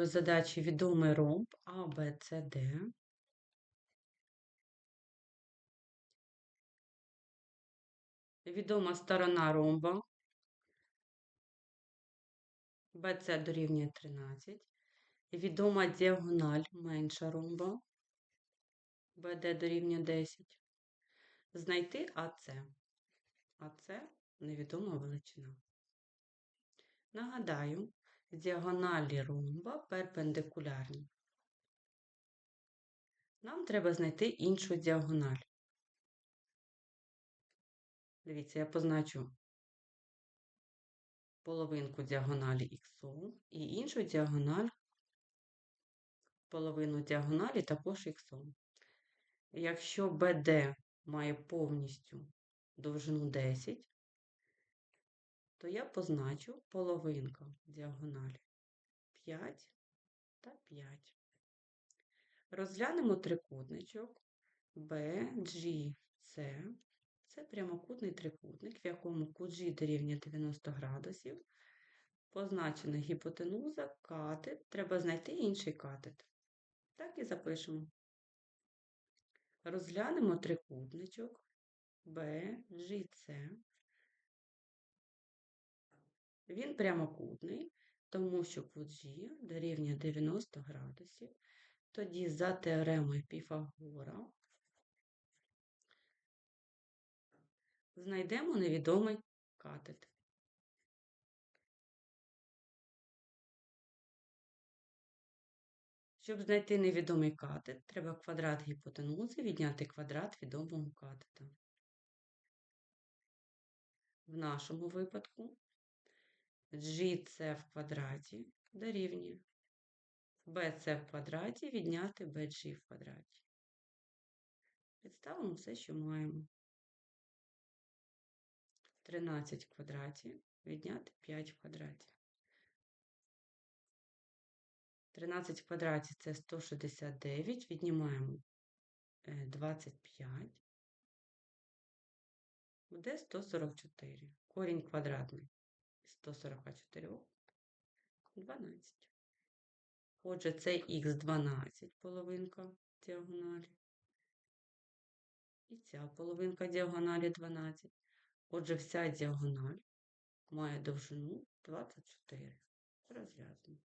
початкової задачі відомий ромб А, Б, С, Д. Відома сторона ромба. BC дорівнює 13. Відома діагональ менша ромба. BD дорівнює 10. Знайти АЦ. АЦ невідома величина. Нагадаю, діагоналі ромба перпендикулярні. Нам треба знайти іншу діагональ. Дивіться, я позначу половинку діагоналі х і іншу діагональ, половину діагоналі також х. Якщо BD має повністю довжину 10, то я позначу половинка діагоналі 5 та 5. Розглянемо трикутничок BGC. Це прямокутний трикутник, в якому кут G дорівнює 90 градусів. Позначена гіпотенуза, катет. Треба знайти інший катет. Так і запишемо. Розглянемо трикутничок BGC. Він прямокутний, тому що кут G дорівнює 90 градусів. Тоді за теоремою Піфагора знайдемо невідомий катет. Щоб знайти невідомий катет, треба квадрат гіпотенузи відняти квадрат відомого катета. В нашому випадку gc в квадраті дорівнює bc в квадраті відняти bg в квадраті. Представимо все, що маємо. 13 в квадраті відняти 5 в квадраті. 13 в квадраті це 169, віднімаємо 25, буде 144. Корінь квадратний 144 12. Отже, це х 12 половинка діагоналі. І ця половинка діагоналі 12. Отже, вся діагональ має довжину 24. Розв'язано.